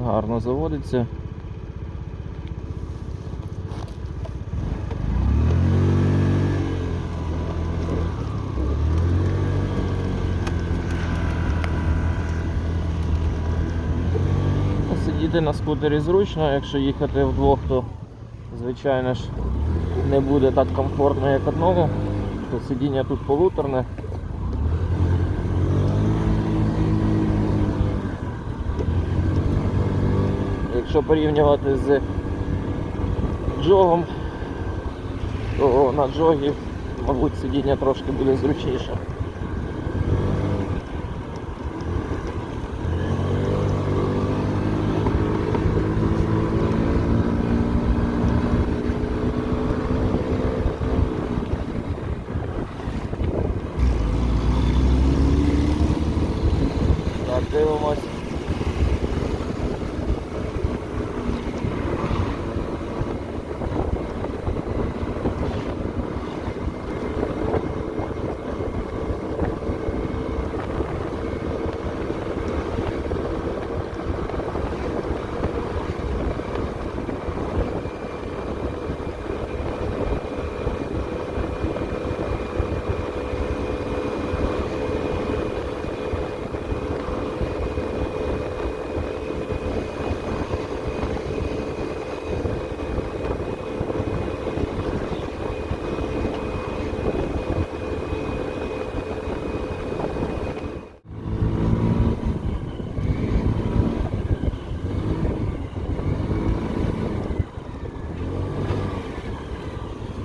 гарно заводиться. Сидіти на скутері зручно, якщо їхати вдвох, то звичайно ж не буде так комфортно, як одному, то сидіння тут полуторне. Якщо порівнювати з джогом, то на джогі, мабуть, сидіння трошки буде зручніше. Дивимось.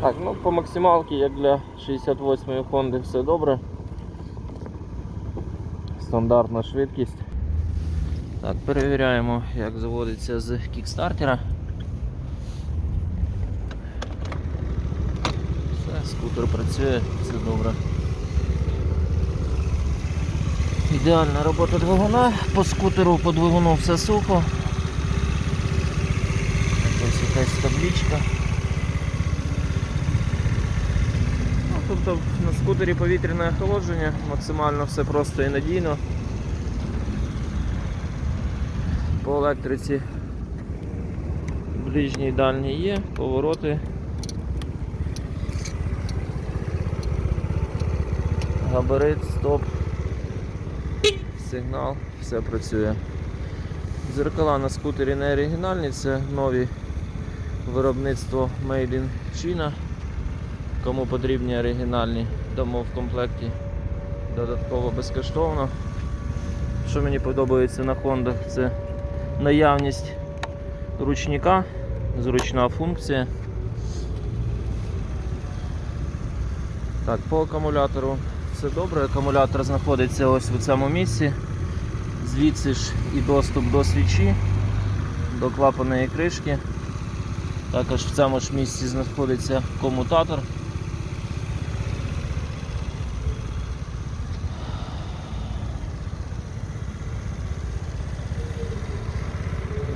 Так, ну по максималці, як для 68-ї Honda все добре. Стандартна швидкість. Так, перевіряємо, як заводиться з кікстартера. Все, скутер працює, все добре. Ідеальна робота двигуна, по скутеру, по двигуну все сухо. Ось якась табличка. Тобто на скутері повітряне охолодження, максимально все просто і надійно. По електриці ближній і дальній є, повороти. Габарит, стоп, сигнал, все працює. Зеркала на скутері не оригінальні, це нові виробництво Made in China. Кому потрібні оригінальні дамо в комплекті додатково безкоштовно. Що мені подобається на Honda, це наявність ручника, зручна функція. Так, по акумулятору все добре. Акумулятор знаходиться ось в цьому місці. Звідси ж і доступ до свічі, до клапаної кришки. Також в цьому ж місці знаходиться комутатор.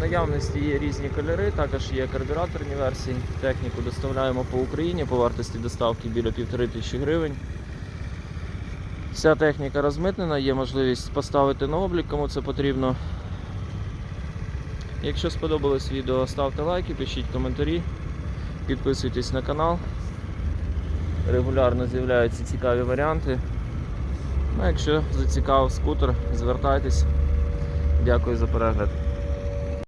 Наявності є різні кольори, також є карбюраторні версії. Техніку доставляємо по Україні по вартості доставки біля півтори тисячі гривень. Вся техніка розмитнена, є можливість поставити на облік, кому це потрібно. Якщо сподобалось відео, ставте лайки, пишіть коментарі, підписуйтесь на канал. Регулярно з'являються цікаві варіанти. Ну, якщо зацікавив скутер, звертайтесь. Дякую за перегляд.